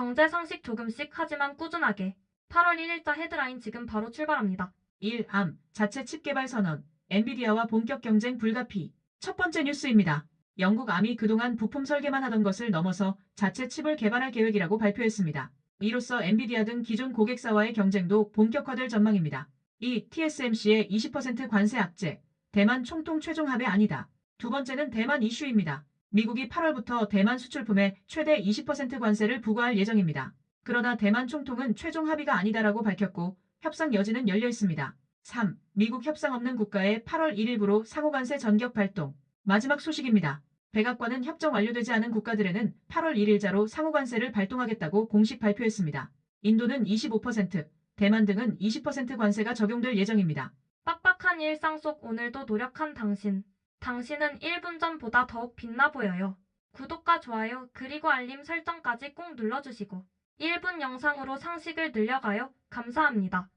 경제 상식 조금씩 하지만 꾸준하게. 8월 1일자 헤드라인 지금 바로 출발합니다. 1. 암, 자체 칩 개발 선언, 엔비디아와 본격 경쟁 불가피. 첫 번째 뉴스입니다. 영국 암이 그동안 부품 설계만 하던 것을 넘어서 자체 칩을 개발할 계획이라고 발표했습니다. 이로써 엔비디아 등 기존 고객사와의 경쟁도 본격화될 전망입니다. 2. TSMC의 20% 관세 악재, 대만 총통 최종 합의 아니다. 두 번째는 대만 이슈입니다. 미국이 8월부터 대만 수출품에 최대 20% 관세를 부과할 예정입니다. 그러나 대만 총통은 최종 합의가 아니다라고 밝혔고 협상 여지는 열려 있습니다. 3. 미국 협상 없는 국가의 8월 1일부로 상호관세 전격 발동. 마지막 소식입니다. 백악관은 협정 완료되지 않은 국가들에는 8월 1일자로 상호관세를 발동하겠다고 공식 발표했습니다. 인도는 25%, 대만 등은 20% 관세가 적용될 예정입니다. 빡빡한 일상 속 오늘도 노력한 당신. 당신은 1분 전보다 더욱 빛나 보여요. 구독과 좋아요 그리고 알림 설정까지 꼭 눌러주시고 1분 영상으로 상식을 늘려가요. 감사합니다.